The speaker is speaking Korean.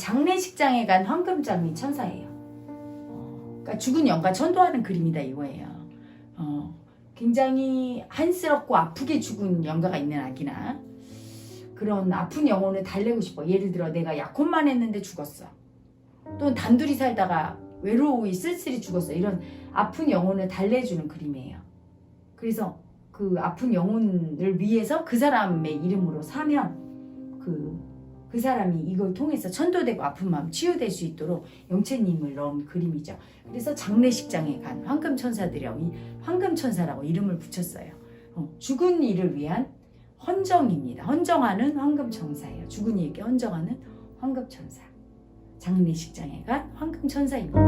장례식장에 간 황금장미 천사예요. 어, 그러니까 죽은 영과 천도하는 그림이다 이거예요. 어, 굉장히 한스럽고 아프게 죽은 영가가 있는 아기나 그런 아픈 영혼을 달래고 싶어. 예를 들어 내가 약혼만 했는데 죽었어. 또는 단둘이 살다가 외로이 쓸쓸히 죽었어. 이런 아픈 영혼을 달래주는 그림이에요. 그래서 그 아픈 영혼을 위해서 그 사람의 이름으로 사면 그, 그 사람이 이걸 통해서 천도되고 아픈 마음 치유될 수 있도록 영채님을 넣은 그림이죠. 그래서 장례식장에 간 황금천사들이라고 이 황금천사라고 이름을 붙였어요. 어, 죽은 이를 위한 헌정입니다. 헌정하는 황금천사예요. 죽은 이에게 헌정하는 황금천사. 장례식장에 간 황금천사입니다.